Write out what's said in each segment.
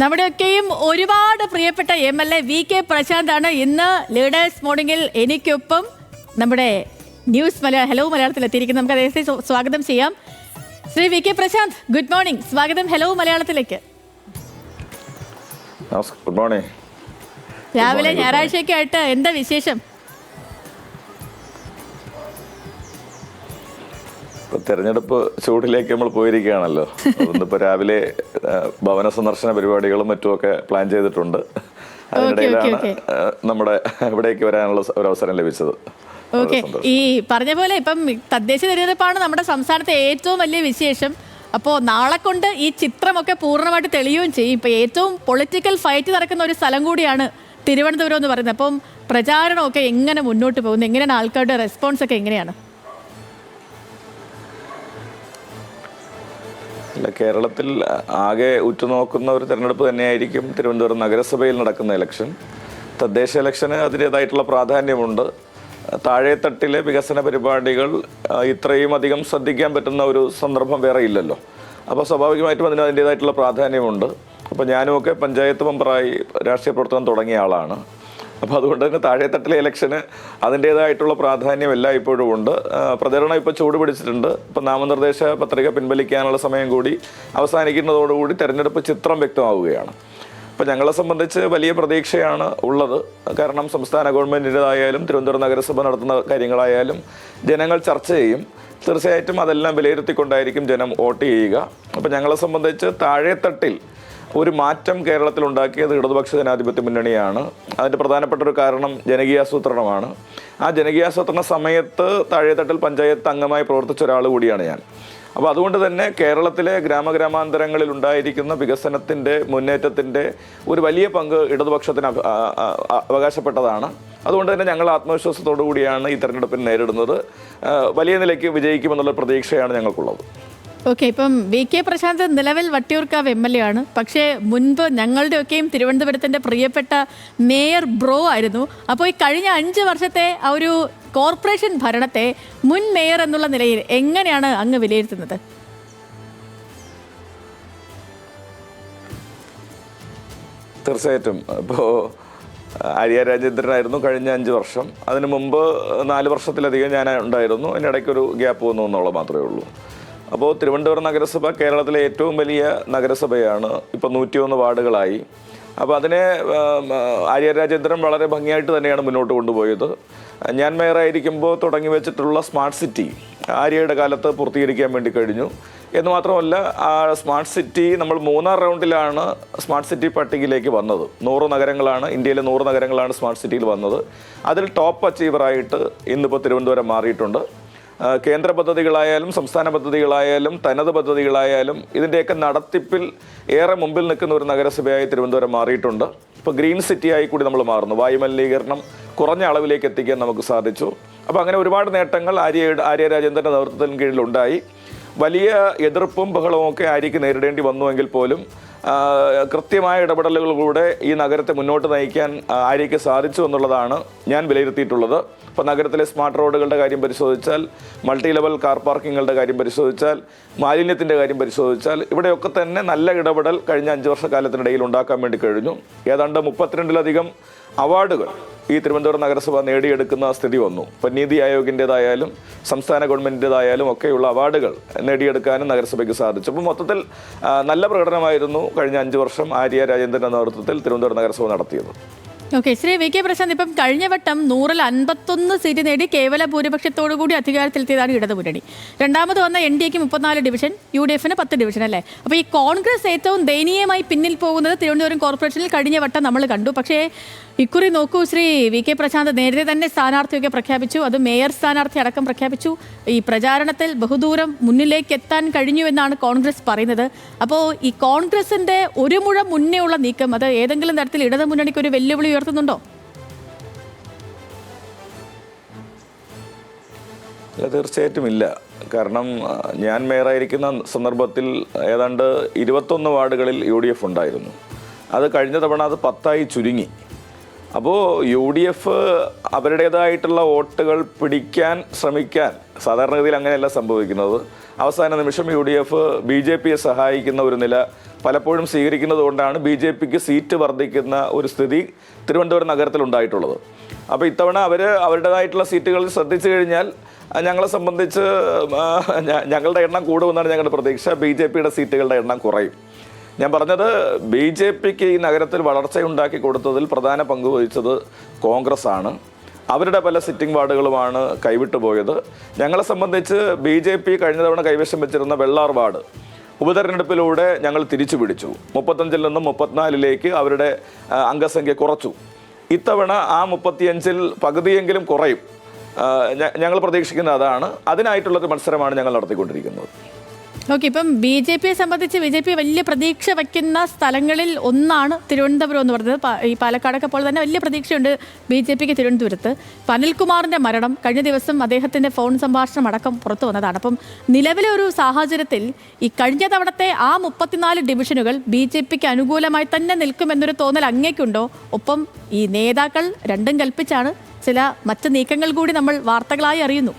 നമ്മുടെയൊക്കെയും ഒരുപാട് പ്രിയപ്പെട്ട M L A V K പ്രശാന്താണ്. ഇന്ന് ലീഡേഴ്സ് മോർണിംഗിൽ എനിക്കൊപ്പം നമ്മുടെ ന്യൂസ് മലയാളം ഹലോ മലയാളത്തിൽ എത്തിയിരിക്കുന്നത് നമുക്ക് അദ്ദേഹത്തെ സ്വാഗതം ചെയ്യാം. Shri V K Prashanth good morning സ്വാഗതം ഹലോ മലയാളത്തിലേക്ക്. ഗുഡ് മോർണിംഗ് രാവിലെ ഞായറാഴ്ചയൊക്കെ ആയിട്ട് എന്താ വിശേഷം? ഇപ്പൊ തെരഞ്ഞെടുപ്പ് ചൂടിലേക്ക് നമ്മൾ പോയിരിക്കുകയാണല്ലോ. ഇന്നിപ്പോ രാവിലെ ഭവന സന്ദർശന പരിപാടികളും മറ്റുമൊക്കെ പ്ലാൻ ചെയ്തിട്ടുണ്ട്. അതിനിടയിലാണ് നമ്മുടെ ഇവിടേക്ക് വരാനുള്ള ഒരു അവസരം ലഭിച്ചത്. ഓക്കെ ഈ പറഞ്ഞ പോലെ ഇപ്പം തദ്ദേശ തെരഞ്ഞെടുപ്പാണ് നമ്മുടെ സംസ്ഥാനത്തെ ഏറ്റവും വലിയ വിശേഷം. അപ്പോൾ നാളെ കൊണ്ട് ഈ ചിത്രമൊക്കെ പൂർണമായിട്ട് തെളിയുകയും ചെയ്യും. ഇപ്പം ഏറ്റവും പൊളിറ്റിക്കൽ ഫൈറ്റ് നടക്കുന്ന ഒരു സ്ഥലം കൂടിയാണ് തിരുവനന്തപുരം എന്ന് പറയുന്നത്. അപ്പം പ്രചാരണമൊക്കെ എങ്ങനെ മുന്നോട്ട് പോകുന്നു? എങ്ങനെയാണ് ആൾക്കാരുടെ റെസ്പോൺസ് ഒക്കെ എങ്ങനെയാണ്? അല്ല കേരളത്തിൽ ആകെ ഉറ്റുനോക്കുന്ന ഒരു തെരഞ്ഞെടുപ്പ് തന്നെയായിരിക്കും തിരുവനന്തപുരം നഗരസഭയിൽ നടക്കുന്ന ഇലക്ഷൻ തദ്ദേശ ഇലക്ഷന് അതിന്റെതായിട്ടുള്ള പ്രാധാന്യമുണ്ട്. താഴെത്തട്ടിലെ വികസന പരിപാടികൾ ഇത്രയും അധികം ശ്രദ്ധിക്കാൻ പറ്റുന്ന ഒരു സന്ദർഭം വേറെ ഇല്ലല്ലോ. അപ്പോൾ സ്വാഭാവികമായിട്ടും അതിന് അതിന്റെതായിട്ടുള്ള പ്രാധാന്യമുണ്ട്. അപ്പോൾ ഞാനുമൊക്കെ പഞ്ചായത്ത് മെമ്പറായി രാഷ്ട്രീയ പ്രവർത്തനം തുടങ്ങിയ ആളാണ്. അപ്പോൾ അതുകൊണ്ട് തന്നെ താഴെത്തട്ടിലെ ഇലക്ഷന് അതിന്റേതായിട്ടുള്ള പ്രാധാന്യം എല്ലാം ഇപ്പോഴും ഉണ്ട് പ്രചരണം ഇപ്പോൾ ചൂട് പിടിച്ചിട്ടുണ്ട്. ഇപ്പം നാമനിർദ്ദേശ പത്രിക പിൻവലിക്കാനുള്ള സമയം കൂടി അവസാനിക്കുന്നതോടുകൂടി തെരഞ്ഞെടുപ്പ് ചിത്രം വ്യക്തമാവുകയാണ്. അപ്പോൾ ഞങ്ങളെ സംബന്ധിച്ച് വലിയ പ്രതീക്ഷയാണ് ഉള്ളത്. കാരണം സംസ്ഥാന ഗവൺമെന്റിന്റെതായാലും തിരുവനന്തപുരം നഗരസഭ നടത്തുന്ന കാര്യങ്ങളായാലും ജനങ്ങൾ ചർച്ച ചെയ്യും. തീർച്ചയായിട്ടും അതെല്ലാം വിലയിരുത്തിക്കൊണ്ടായിരിക്കും ജനം വോട്ട് ചെയ്യുക. അപ്പോൾ ഞങ്ങളെ സംബന്ധിച്ച് താഴെത്തട്ടിൽ ഒരു മാറ്റം കേരളത്തിൽ ഉണ്ടാക്കിയത് ഇടതുപക്ഷ ജനാധിപത്യ മുന്നണിയാണ്. അതിന്റെ പ്രധാനപ്പെട്ട ഒരു കാരണം ജനകീയാസൂത്രണമാണ്. ആ ജനകീയാസൂത്രണ സമയത്ത് താഴെത്തട്ടിൽ പഞ്ചായത്ത് അംഗമായി പ്രവർത്തിച്ച ഒരാൾ കൂടിയാണ് ഞാൻ. അപ്പോൾ അതുകൊണ്ട് തന്നെ കേരളത്തിലെ ഗ്രാമഗ്രാമാന്തരങ്ങളിൽ ഉണ്ടായിരിക്കുന്ന വികസനത്തിന്റെ മുന്നേറ്റത്തിന്റെ ഒരു വലിയ പങ്ക് ഇടതുപക്ഷത്തിന് അവകാശപ്പെട്ടതാണ്. അതുകൊണ്ട് തന്നെ ഞങ്ങൾ ആത്മവിശ്വാസത്തോടു കൂടിയാണ് ഈ തെരഞ്ഞെടുപ്പിനെ നേരിടുന്നത്. വലിയ നിലയ്ക്ക് വിജയിക്കുമെന്നുള്ള പ്രതീക്ഷയാണ് ഞങ്ങൾക്കുള്ളത്. ഓക്കെ ഇപ്പം വി കെ പ്രശാന്ത് നിലവിൽ വട്ടിയൂർക്കാവ് എം എൽ എ ആണ്. പക്ഷേ മുൻപ് ഞങ്ങളുടെയൊക്കെയും തിരുവനന്തപുരത്തിന്റെ പ്രിയപ്പെട്ട മേയർ ബ്രോ ആയിരുന്നു. അപ്പോൾ ഈ കഴിഞ്ഞ അഞ്ച് വർഷത്തെ ആ ഒരു കോർപ്പറേഷൻ ഭരണത്തെ മുൻ മേയർ എന്നുള്ള നിലയിൽ എങ്ങനെയാണ് അങ്ങ് വിലയിരുത്തുന്നത്? തീർച്ചയായിട്ടും. ഇപ്പോൾ ആര്യ രാജേന്ദ്രനായിരുന്നു കഴിഞ്ഞ അഞ്ച് വർഷം. അതിനു മുമ്പ് നാല് വർഷത്തിലധികം ഞാൻ ഉണ്ടായിരുന്നു. അതിനിടയ്ക്കൊരു ഗ്യാപ്പ് വന്നു എന്നുള്ളത് മാത്രമേ ഉള്ളൂ. അപ്പോൾ തിരുവനന്തപുരം നഗരസഭ കേരളത്തിലെ ഏറ്റവും വലിയ നഗരസഭയാണ്. ഇപ്പോൾ നൂറ്റിയൊന്ന് വാർഡുകളായി. അപ്പോൾ അതിനെ ആര്യ രാജേന്ദ്രൻ വളരെ ഭംഗിയായിട്ട് തന്നെയാണ് മുന്നോട്ട് കൊണ്ടുപോയത്. ഞാൻ മേയറായിരിക്കുമ്പോൾ തുടങ്ങി വെച്ചിട്ടുള്ള സ്മാർട്ട് സിറ്റി ആര്യയുടെ കാലത്ത് പൂർത്തീകരിക്കാൻ വേണ്ടി കഴിഞ്ഞു. എന്ന് മാത്രമല്ല ആ സ്മാർട്ട് സിറ്റി നമ്മൾ മൂന്നാം റൗണ്ടിലാണ് സ്മാർട്ട് സിറ്റി പട്ടികയിലേക്ക് വന്നത്. നൂറ് നഗരങ്ങളാണ് ഇന്ത്യയിലെ നൂറ് നഗരങ്ങളാണ് സ്മാർട്ട് സിറ്റിയിൽ വന്നത്. അതിൽ ടോപ്പ് അച്ചീവറായിട്ട് ഇന്നിപ്പോൾ തിരുവനന്തപുരം മാറിയിട്ടുണ്ട്. കേന്ദ്ര പദ്ധതികളായാലും സംസ്ഥാന പദ്ധതികളായാലും തനത് പദ്ധതികളായാലും ഇതിന്റെയൊക്കെ നടത്തിപ്പിൽ ഏറെ മുമ്പിൽ നിൽക്കുന്ന ഒരു നഗരസഭയായി തിരുവനന്തപുരം മാറിയിട്ടുണ്ട്. ഇപ്പോൾ ഗ്രീൻ സിറ്റിയായി കൂടി നമ്മൾ മാറുന്നു. വായുമലിനീകരണം കുറഞ്ഞ അളവിലേക്ക് എത്തിക്കാൻ നമുക്ക് സാധിച്ചു. അപ്പോൾ അങ്ങനെ ഒരുപാട് നേട്ടങ്ങൾ ആര്യ ആര്യ രാജേന്ദ്രന്റെ നേതൃത്വത്തിന് കീഴിലുണ്ടായി. വലിയ എതിർപ്പും ബഹളവും ഒക്കെ ആര്യക്ക് നേരിടേണ്ടി വന്നുവെങ്കിൽ പോലും കൃത്യമായ ഇടപെടലുകളിലൂടെ ഈ നഗരത്തെ മുന്നോട്ട് നയിക്കാൻ ആര്യയ്ക്ക് സാധിച്ചു എന്നുള്ളതാണ് ഞാൻ വിലയിരുത്തിയിട്ടുള്ളത്. ഇപ്പോൾ നഗരത്തിലെ സ്മാർട്ട് റോഡുകളുടെ കാര്യം പരിശോധിച്ചാൽ മൾട്ടി ലെവൽ കാർ പാർക്കിങ്ങുകളുടെ കാര്യം പരിശോധിച്ചാൽ മാലിന്യത്തിന്റെ കാര്യം പരിശോധിച്ചാൽ ഇവിടെയൊക്കെ തന്നെ നല്ല ഇടപെടൽ കഴിഞ്ഞ അഞ്ച് വർഷക്കാലത്തിനിടയിൽ ഉണ്ടാക്കാൻ വേണ്ടി കഴിഞ്ഞു. ഏതാണ്ട് മുപ്പത്തിരണ്ടിലധികം അവാർഡുകൾ ഈ തിരുവനന്തപുരം നഗരസഭ നേടിയെടുക്കുന്ന സ്ഥിതി വന്നു. ഇപ്പം നീതി ആയോഗിന്റെതായാലും സംസ്ഥാന ഗവൺമെന്റിന്റെതായാലും ഒക്കെയുള്ള അവാർഡുകൾ നേടിയെടുക്കാനും നഗരസഭയ്ക്ക് സാധിച്ചു. അപ്പോൾ മൊത്തത്തിൽ നല്ല പ്രകടനമായിരുന്നു കഴിഞ്ഞ അഞ്ച് വർഷം ആര്യ രാജേന്ദ്രന്റെ നേതൃത്വത്തിൽ തിരുവനന്തപുരം നഗരസഭ നടത്തിയത്. Okay Shri V K Prashanth ഇപ്പം കഴിഞ്ഞ വട്ടം നൂറിൽ അൻപത്തൊന്ന് സീറ്റ് നേടി കേവല ഭൂരിപക്ഷത്തോടു കൂടി അധികാരത്തിലെത്തിയതാണ് ഇടതു മുന്നണി രണ്ടാമത് വന്ന എൻ ഡി എക്ക് മുപ്പത്തിനാല് ഡിവിഷൻ യു ഡി എഫിന് പത്ത് ഡിവിഷൻ അല്ലേ? അപ്പോൾ ഈ കോൺഗ്രസ് ഏറ്റവും ദയനീയമായി പിന്നിൽ പോകുന്നത് തിരുവനന്തപുരം കോർപ്പറേഷനിൽ കഴിഞ്ഞ വട്ടം നമ്മൾ കണ്ടു. പക്ഷേ ഇക്കുറി നോക്കൂ ശ്രീ വി കെ പ്രശാന്ത് നേരത്തെ തന്നെ സ്ഥാനാർത്ഥിയൊക്കെ പ്രഖ്യാപിച്ചു അത് മേയർ സ്ഥാനാർത്ഥി അടക്കം പ്രഖ്യാപിച്ചു. ഈ പ്രചാരണത്തിൽ ബഹുദൂരം മുന്നിലേക്ക് എത്താൻ കഴിഞ്ഞു എന്നാണ് കോൺഗ്രസ് പറയുന്നത്. അപ്പോൾ ഈ കോൺഗ്രസിന്റെ ഒരു മുഴം മുന്നേ ഉള്ള നീക്കം അത് ഏതെങ്കിലും തരത്തിൽ ഇടതു മുന്നണിക്ക് ഒരു വെല്ലുവിളി ഉയർത്തുന്നുണ്ടോ? തീർച്ചയായിട്ടും ഇല്ല. കാരണം ഞാൻ മേയറായിരിക്കുന്ന സന്ദർഭത്തിൽ ഏതാണ്ട് ഇരുപത്തൊന്ന് വാർഡുകളിൽ യു ഡി എഫ് ഉണ്ടായിരുന്നു. അത് കഴിഞ്ഞ തവണ അത് പത്തായി ചുരുങ്ങി. അപ്പോൾ യു ഡി എഫ് അവരുടേതായിട്ടുള്ള വോട്ടുകൾ പിടിക്കാൻ ശ്രമിക്കാൻ സാധാരണഗതിയിൽ അങ്ങനെയല്ല സംഭവിക്കുന്നത്. അവസാന നിമിഷം U D F B J പിയെ സഹായിക്കുന്ന ഒരു നില പലപ്പോഴും സ്വീകരിക്കുന്നത് കൊണ്ടാണ് ബി ജെ പിക്ക് സീറ്റ് വർദ്ധിക്കുന്ന ഒരു സ്ഥിതി തിരുവനന്തപുരം നഗരത്തിൽ ഉണ്ടായിട്ടുള്ളത്. അപ്പോൾ ഇത്തവണ അവർ അവരുടേതായിട്ടുള്ള സീറ്റുകളിൽ ശ്രദ്ധിച്ചു കഴിഞ്ഞാൽ ഞങ്ങളെ സംബന്ധിച്ച് ഞങ്ങളുടെ എണ്ണം കൂടുമെന്നാണ് ഞങ്ങളുടെ പ്രതീക്ഷ. ബി ജെ പിയുടെ സീറ്റുകളുടെ എണ്ണം കുറയും. ഞാൻ പറഞ്ഞത് ബി ജെ പിക്ക് ഈ നഗരത്തിൽ വളർച്ചയുണ്ടാക്കി കൊടുത്തതിൽ പ്രധാന പങ്ക് വഹിച്ചത് കോൺഗ്രസ് ആണ് അവരുടെ പല സിറ്റിംഗ് വാർഡുകളുമാണ് കൈവിട്ടു പോയത്. ഞങ്ങളെ സംബന്ധിച്ച് ബി ജെ പി കഴിഞ്ഞ തവണ കൈവശം വെച്ചിരുന്ന വെള്ളാർ വാർഡ് ഉപതെരഞ്ഞെടുപ്പിലൂടെ ഞങ്ങൾ തിരിച്ചു പിടിച്ചു. മുപ്പത്തഞ്ചിൽ നിന്നും മുപ്പത്തിനാലിലേക്ക് അവരുടെ അംഗസംഖ്യ കുറച്ചു. ഇത്തവണ ആ മുപ്പത്തിയഞ്ചിൽ പകുതിയെങ്കിലും കുറയും. ഞങ്ങൾ പ്രതീക്ഷിക്കുന്ന അതാണ്. അതിനായിട്ടുള്ളൊരു മത്സരമാണ് ഞങ്ങൾ നടത്തിക്കൊണ്ടിരിക്കുന്നത്. ഓക്കെ ഇപ്പം ബി ജെ പിയെ സംബന്ധിച്ച് ബി ജെ പി വലിയ പ്രതീക്ഷ വയ്ക്കുന്ന സ്ഥലങ്ങളിൽ ഒന്നാണ് തിരുവനന്തപുരം എന്ന് പറഞ്ഞത്. ഈ പാലക്കാടൊക്കെ പോലെ തന്നെ വലിയ പ്രതീക്ഷയുണ്ട് ബി ജെ പിക്ക് തിരുവനന്തപുരത്ത്. ഇപ്പം അനിൽകുമാറിന്റെ മരണം കഴിഞ്ഞ ദിവസം അദ്ദേഹത്തിന്റെ ഫോൺ സംഭാഷണം അടക്കം പുറത്തു വന്നതാണ്. അപ്പം നിലവിലെ ഒരു സാഹചര്യത്തിൽ ഈ കഴിഞ്ഞ തവണത്തെ ആ മുപ്പത്തിനാല് ഡിവിഷനുകൾ ബി ജെ പിക്ക് അനുകൂലമായി തന്നെ നിൽക്കുമെന്നൊരു തോന്നൽ അങ്ങേക്കുണ്ടോ? ഒപ്പം ഈ നേതാക്കൾ രണ്ടും കൽപ്പിച്ചാണ് ചില മറ്റ് നീക്കങ്ങൾ കൂടി നമ്മൾ വാർത്തകളായി അറിയുന്നു.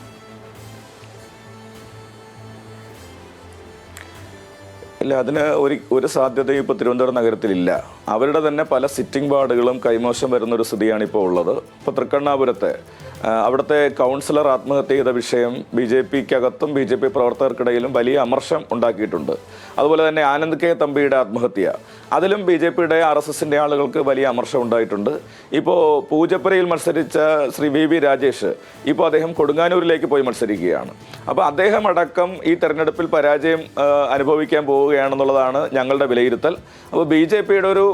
ഇല്ല അതിന് ഒരു ഒരു സാധ്യതയും ഇപ്പോൾ തിരുവനന്തപുരം നഗരത്തിലില്ല. അവരുടെ തന്നെ പല സിറ്റിംഗ് വാർഡുകളും കൈമോശം വരുന്ന ഒരു സ്ഥിതിയാണ് ഇപ്പോൾ ഉള്ളത്. ഇപ്പോൾ തൃക്കണ്ണാപുരത്തെ അവിടുത്തെ കൗൺസിലർ ആത്മഹത്യ ചെയ്ത വിഷയം ബി ജെ പിക്കകത്തും ബി ജെ പി പ്രവർത്തകർക്കിടയിലും വലിയ അമർഷം ഉണ്ടാക്കിയിട്ടുണ്ട്. അതുപോലെ തന്നെ ആനന്ദ് കെ തമ്പിയുടെ ആത്മഹത്യ. അതിലും ബി ജെ പിയുടെ ആർ എസ് എസിന്റെ ആളുകൾക്ക് വലിയ അമർഷം ഉണ്ടായിട്ടുണ്ട്. ഇപ്പോൾ പൂജപ്പുരയിൽ മത്സരിച്ച ശ്രീ വി വി രാജേഷ് ഇപ്പോൾ അദ്ദേഹം കൊടുങ്ങാനൂരിലേക്ക് പോയി മത്സരിക്കുകയാണ്. അപ്പോൾ അദ്ദേഹം അടക്കം ഈ തെരഞ്ഞെടുപ്പിൽ പരാജയം അനുഭവിക്കാൻ പോവുകയാണെന്നുള്ളതാണ് ഞങ്ങളുടെ വിലയിരുത്തൽ. അപ്പോൾ ബി ജെ പിയുടെ ഒരു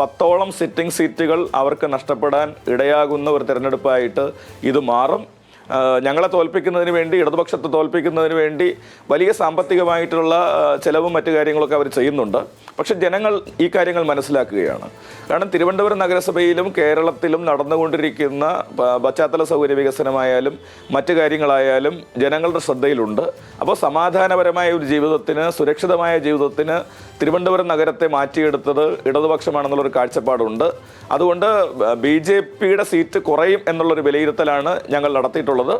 പത്തോളം സിറ്റിംഗ് സീറ്റുകൾ അവർക്ക് നഷ്ടപ്പെടാൻ ഇടയാകുന്ന ഒരു തെരഞ്ഞെടുപ്പായിട്ട് ഇത് മാറും. ഞങ്ങളെ തോൽപ്പിക്കുന്നതിന് വേണ്ടി ഇടതുപക്ഷത്തെ തോൽപ്പിക്കുന്നതിന് വേണ്ടി വലിയ സാമ്പത്തികമായിട്ടുള്ള ചിലവും മറ്റു കാര്യങ്ങളൊക്കെ അവർ ചെയ്യുന്നുണ്ട്. പക്ഷെ ജനങ്ങൾ ഈ കാര്യങ്ങൾ മനസ്സിലാക്കുകയാണ്. കാരണം തിരുവനന്തപുരം നഗരസഭയിലും കേരളത്തിലും നടന്നുകൊണ്ടിരിക്കുന്ന പശ്ചാത്തല സൗകര്യ വികസനമായാലും മറ്റു കാര്യങ്ങളായാലും ജനങ്ങളുടെ ശ്രദ്ധയിലുണ്ട്. അപ്പോൾ സമാധാനപരമായ ഒരു ജീവിതത്തിന് സുരക്ഷിതമായ ജീവിതത്തിന് തിരുവനന്തപുരം നഗരത്തെ മാറ്റിയെടുത്തത് ഇടതുപക്ഷമാണെന്നുള്ളൊരു കാഴ്ചപ്പാടുണ്ട്. അതുകൊണ്ട് ബി ജെ പിയുടെ സീറ്റ് കുറയും എന്നുള്ളൊരു വിലയിരുത്തലാണ് ഞങ്ങൾ നടത്തിയിട്ടുള്ളത്.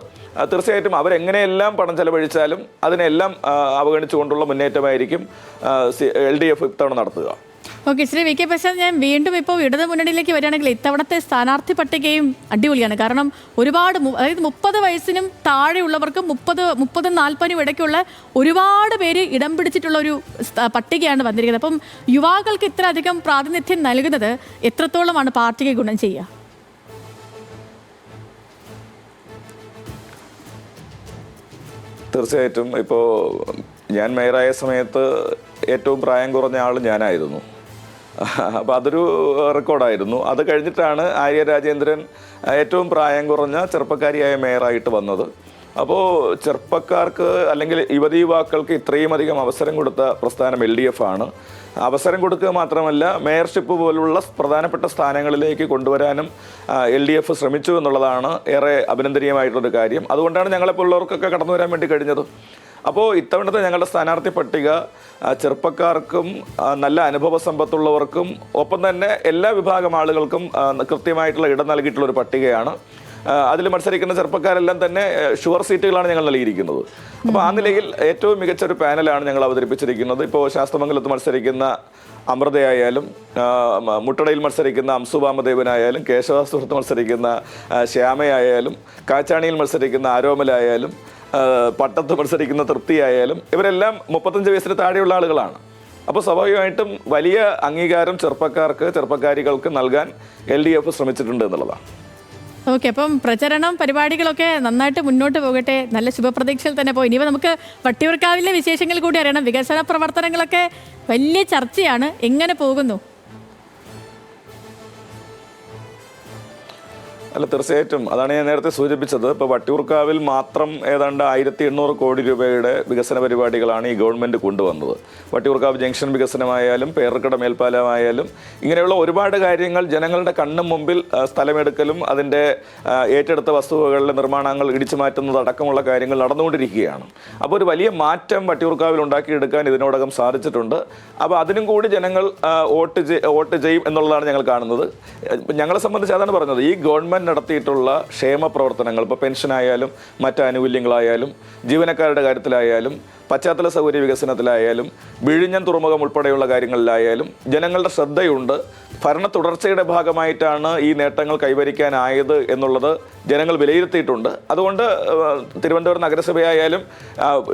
തീർച്ചയായിട്ടും അവരെങ്ങനെയെല്ലാം പണം ചെലവഴിച്ചാലും അതിനെല്ലാം അവഗണിച്ചുകൊണ്ടുള്ള മുന്നേറ്റമായിരിക്കും എൽ ഡി എഫ് ഇത്തവണ നടത്തുക. Okay Shri V K Prasad ഞാൻ വീണ്ടും ഇപ്പോൾ ഇടത് മുന്നണിയിലേക്ക് വരികയാണെങ്കിൽ ഇത്തവണത്തെ സ്ഥാനാർത്ഥി പട്ടികയും അടിപൊളിയാണ്. കാരണം ഒരുപാട് അതായത് മുപ്പത് വയസ്സിനും താഴെയുള്ളവർക്കും മുപ്പത് മുപ്പതും നാൽപ്പതിനും ഇടയ്ക്കുള്ള ഒരുപാട് പേര് ഇടം പിടിച്ചിട്ടുള്ള ഒരു പട്ടികയാണ് വന്നിരിക്കുന്നത്. അപ്പം യുവാക്കൾക്ക് ഇത്ര അധികം പ്രാതിനിധ്യം നൽകുന്നത് എത്രത്തോളമാണ് പാർട്ടിക്ക് ഗുണം ചെയ്യുക? തീർച്ചയായിട്ടും. ഇപ്പോൾ ഞാൻ മേയറായ സമയത്ത് ഏറ്റവും പ്രായം കുറഞ്ഞ ആൾ ഞാനായിരുന്നു. അപ്പോൾ അതൊരു റെക്കോർഡായിരുന്നു. അത് കഴിഞ്ഞിട്ടാണ് ആര്യ രാജേന്ദ്രൻ ഏറ്റവും പ്രായം കുറഞ്ഞ ചെറുപ്പക്കാരിയായ മേയറായിട്ട് വന്നത്. അപ്പോൾ ചെറുപ്പക്കാർക്ക് അല്ലെങ്കിൽ യുവതി യുവാക്കൾക്ക് ഇത്രയും അധികം അവസരം കൊടുത്ത പ്രസ്ഥാനം എൽ ഡി എഫ് ആണ്. അവസരം കൊടുക്കുക മാത്രമല്ല മേയർഷിപ്പ് പോലുള്ള പ്രധാനപ്പെട്ട സ്ഥാനങ്ങളിലേക്ക് കൊണ്ടുവരാനും എൽ ഡി എഫ് ശ്രമിച്ചു എന്നുള്ളതാണ് ഏറെ അഭിനന്ദനീയമായിട്ടുള്ളൊരു കാര്യം. അതുകൊണ്ടാണ് ഞങ്ങളെപ്പോലുള്ളവർക്കൊക്കെ കടന്നു വരാൻ വേണ്ടി കഴിഞ്ഞത്. അപ്പോൾ ഇത്തവണത്തെ ഞങ്ങളുടെ സ്ഥാനാർത്ഥി പട്ടിക ചെറുപ്പക്കാർക്കും നല്ല അനുഭവ സമ്പത്തുള്ളവർക്കും ഒപ്പം തന്നെ എല്ലാ വിഭാഗം ആളുകൾക്കും കൃത്യമായിട്ടുള്ള ഇടം നൽകിയിട്ടുള്ള ഒരു പട്ടികയാണ്. അതിൽ മത്സരിക്കുന്ന ചെറുപ്പക്കാരെല്ലാം തന്നെ ഷുവർ സീറ്റുകളാണ് ഞങ്ങൾ നൽകിയിരിക്കുന്നത്. അപ്പോൾ ആ നിലയിൽ ഏറ്റവും മികച്ച ഒരു പാനലാണ് ഞങ്ങൾ അവതരിപ്പിച്ചിരിക്കുന്നത്. ഇപ്പോൾ ശാസ്ത്രമംഗലത്ത് മത്സരിക്കുന്ന അമൃതയായാലും മുട്ടടയിൽ മത്സരിക്കുന്ന അംസുവാമദേവനായാലും കേശവാസുഹൃത്ത് മത്സരിക്കുന്ന ശ്യാമയായാലും കാച്ചാണിയിൽ മത്സരിക്കുന്ന ആരോമലായാലും പട്ടത്ത് മത്സരിക്കുന്ന തൃപ്തിയായാലും ഇവരെല്ലാം മുപ്പത്തഞ്ച് വയസ്സിന് താഴെയുള്ള ആളുകളാണ്. അപ്പോൾ സ്വാഭാവികമായിട്ടും വലിയ അംഗീകാരം ചെറുപ്പക്കാർക്ക് ചെറുപ്പക്കാരികൾക്ക് നൽകാൻ എൽ ഡി എഫ് ശ്രമിച്ചിട്ടുണ്ട് എന്നുള്ളതാണ്. ഓക്കെ അപ്പം പ്രചരണം പരിപാടികളൊക്കെ നന്നായിട്ട് മുന്നോട്ട് പോകട്ടെ. നല്ല ശുഭപ്രതീക്ഷയിൽ തന്നെ പോയി. ഇനി നമുക്ക് വട്ടിയൂർക്കാവിലെ വിശേഷങ്ങൾ കൂടി അറിയണം. വികസന പ്രവർത്തനങ്ങളൊക്കെ വലിയ ചർച്ചയാണ്. എങ്ങനെ പോകുന്നു? അല്ല തീർച്ചയായിട്ടും. അതാണ് ഞാൻ നേരത്തെ സൂചിപ്പിച്ചത്. ഇപ്പോൾ വട്ടിയൂർക്കാവിൽ മാത്രം ഏതാണ്ട് ആയിരത്തി എണ്ണൂറ് കോടി രൂപയുടെ വികസന പരിപാടികളാണ് ഈ ഗവൺമെന്റ് കൊണ്ടുവന്നത്. വട്ടിയൂർക്കാവ് ജംഗ്ഷൻ വികസനമായാലും പേർക്കട മേൽപ്പാലമായാലും ഇങ്ങനെയുള്ള ഒരുപാട് കാര്യങ്ങൾ ജനങ്ങളുടെ കണ്ണും മുമ്പിൽ സ്ഥലമെടുക്കലും അതിന്റെ ഏറ്റെടുത്ത വസ്തുവകളുടെ നിർമ്മാണങ്ങൾ ഇടിച്ചു മാറ്റുന്നത് അടക്കമുള്ള കാര്യങ്ങൾ നടന്നുകൊണ്ടിരിക്കുകയാണ്. അപ്പോൾ ഒരു വലിയ മാറ്റം വട്ടിയൂർക്കാവിൽ ഉണ്ടാക്കിയെടുക്കാൻ ഇതിനോടകം സാധിച്ചിട്ടുണ്ട്. അപ്പോൾ അതിനും കൂടി ജനങ്ങൾ വോട്ട് വോട്ട് ചെയ്യും എന്നുള്ളതാണ് ഞങ്ങൾ കാണുന്നത്. ഞങ്ങളെ സംബന്ധിച്ച് അതാണ് പറഞ്ഞത്. ഈ ഗവൺമെന്റ് നടത്തിയിട്ടുള്ള ക്ഷേമ പ്രവർത്തനങ്ങൾ ഇപ്പോൾ പെൻഷനായാലും മറ്റ് ആനുകൂല്യങ്ങളായാലും ജീവനക്കാരുടെ കാര്യത്തിലായാലും പശ്ചാത്തല സൗകര്യ വികസനത്തിലായാലും വിഴിഞ്ഞൻ തുറമുഖം ഉൾപ്പെടെയുള്ള കാര്യങ്ങളിലായാലും ജനങ്ങളുടെ ശ്രദ്ധയുണ്ട്. ഭരണ തുടർച്ചയുടെ ഭാഗമായിട്ടാണ് ഈ നേട്ടങ്ങൾ കൈവരിക്കാനായത് എന്നുള്ളത് ജനങ്ങൾ വിലയിരുത്തിയിട്ടുണ്ട്. അതുകൊണ്ട് തിരുവനന്തപുരം നഗരസഭയായാലും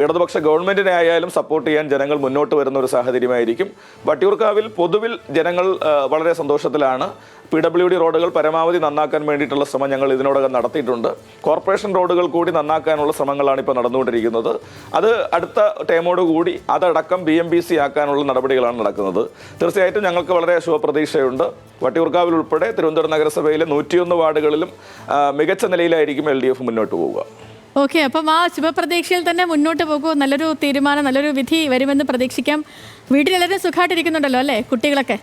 ഇടതുപക്ഷ ഗവൺമെന്റിനെ ആയാലും സപ്പോർട്ട് ചെയ്യാൻ ജനങ്ങൾ മുന്നോട്ട് വരുന്ന ഒരു സാഹചര്യമായിരിക്കും. വട്ടിയൂർക്കാവിൽ പൊതുവിൽ ജനങ്ങൾ വളരെ സന്തോഷത്തിലാണ്. പി ഡബ്ല്യു ഡി റോഡുകൾ പരമാവധി നന്നാക്കാൻ വേണ്ടിയിട്ടുള്ള ശ്രമം ഞങ്ങൾ ഇതിനോടകം നടത്തിയിട്ടുണ്ട്. കോർപ്പറേഷൻ റോഡുകൾ കൂടി നന്നാക്കാനുള്ള ശ്രമങ്ങളാണ് ഇപ്പോൾ നടന്നുകൊണ്ടിരിക്കുന്നത്. അത് അടുത്ത ടേമോട് കൂടി അതടക്കം ബി എം ബി സി ആക്കാനുള്ള നടപടികളാണ് നടക്കുന്നത്. തീർച്ചയായിട്ടും ഞങ്ങൾക്ക് വളരെ ശുഭപ്രതീക്ഷയുണ്ട്. വട്ടിയൂർക്കാവിൽ ഉൾപ്പെടെ തിരുവനന്തപുരം നഗരസഭയിലെ നൂറ്റിയൊന്ന് വാർഡുകളിലും മികച്ച നിലയിലായിരിക്കും എൽ ഡി എഫ് മുന്നോട്ട് പോവുക. ഓക്കെ അപ്പം ആ ശുഭപ്രതീക്ഷയിൽ തന്നെ മുന്നോട്ട് പോകൂ. നല്ലൊരു തീരുമാനം നല്ലൊരു വിധി വരുമെന്ന് പ്രതീക്ഷിക്കാം. വീട്ടിലെല്ലാവരും സുഖമായിട്ടിരിക്കുന്നുണ്ടല്ലോ അല്ലേ കുട്ടികളൊക്കെ?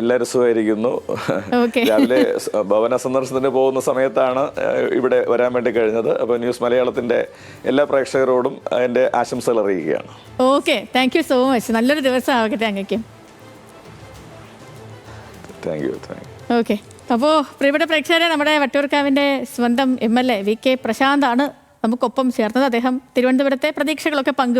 എല്ലാവരും സുഖമായിരിക്കുന്നു. രാവിലെ ഭവന സന്ദർശനത്തിന് പോകുന്ന സമയത്താണ് ഇവിടെ വരാൻ വേണ്ടി കഴിഞ്ഞത്. അപ്പോൾ ന്യൂസ് മലയാളത്തിന്റെ എല്ലാ പ്രേക്ഷകരോടും എന്റെ ആശംസകൾ അറിയിക്കുകയാണ്. Okay. Thank you so much നല്ലൊരു ദിവസം ആവട്ടെ അങ്ങേക്കും. Thank you okay. അപ്പോൾ പ്രിയപ്പെട്ട പ്രേക്ഷകരെ നമ്മുടെ വട്ടിയൂർക്കാവിന്റെ സ്വന്തം M L A V K പ്രശാന്താണ് നമുക്കൊപ്പം ചേർന്നത്. അദ്ദേഹം തിരുവനന്തപുരത്തെ പ്രതീക്ഷകളൊക്കെ പങ്കു